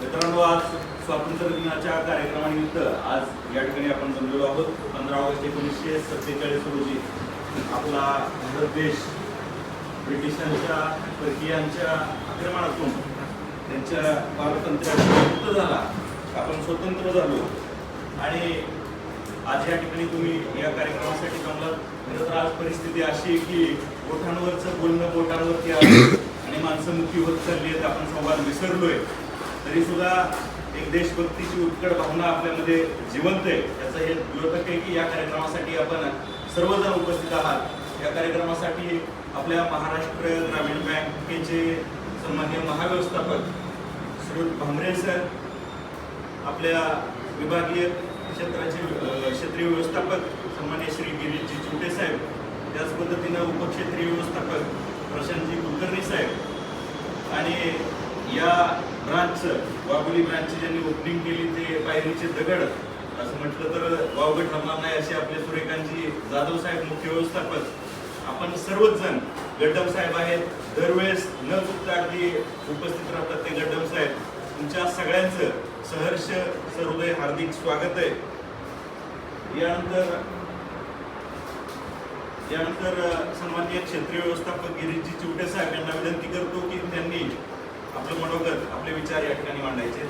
मित्रांनो आज स्वातंत्र्य दिनाच्या कार्यक्रमानिमित्त आज या ठिकाणी आपण जमलेलो आहोत. पंधरा ऑगस्ट एकोणीसशे सत्तेचाळीस रोजी आपला भारत देश ब्रिटिशांच्या परकीयांच्या आक्रमणातून त्यांच्या पारतंत्र्यातून मुक्त झाला. आपण स्वतंत्र झालो. आणि आज या ठिकाणी तुम्ही या कार्यक्रमासाठी जमलात. खरं तर आज परिस्थिती अशी आहे की बोटांवरचं बोलणं बोटांवरती आलं आणि माणसं मुखी होत चालली आहेत. आपण संवाद विसरलोय. तरी सुद्धा एक देशभक्तीची उत्कट भावना आपल्यामध्ये जिवंत आहे. त्याचं हे द्योतक आहे की या कार्यक्रमासाठी आपण सर्वजण उपस्थित आहात. या कार्यक्रमासाठी आपल्या महाराष्ट्र ग्रामीण बँकेचे सन्मान्य महाव्यवस्थापक श्री भांबरे सर आपल्या विभागीय क्षेत्राचे क्षेत्रीय व्यवस्थापक सन्मान्य श्री गिरीशजी छोटे साहेब त्याच पद्धतीनं उपक्षेत्रीय व्यवस्थापक प्रशांतजी कुलकर्णी साहेब आणि या ब्रांचचं वाघोली ब्रांचची ज्यांनी ओपनिंग केली ते पायरीचे दगड असं म्हटलं तर वावगड ठरणार नाही असे आपले सुरेखांची जाधव साहेब मुख्य व्यवस्थापक. आपण सर्वच जण गड्डम साहेब आहेत दरवेळेस न चुकता अगदी उपस्थित राहतात ते गड्डम साहेब. तुमच्या सगळ्यांचं सहर्ष सहृदय हार्दिक स्वागत आहे. यानंतर यानंतर अ, सन्माननीय क्षेत्रीय व्यवस्थापक गिरीशजी चिवटे साहेब यांना विनंती करतो की आपलं मनोगत आपले विचार या ठिकाणी मांडायचे.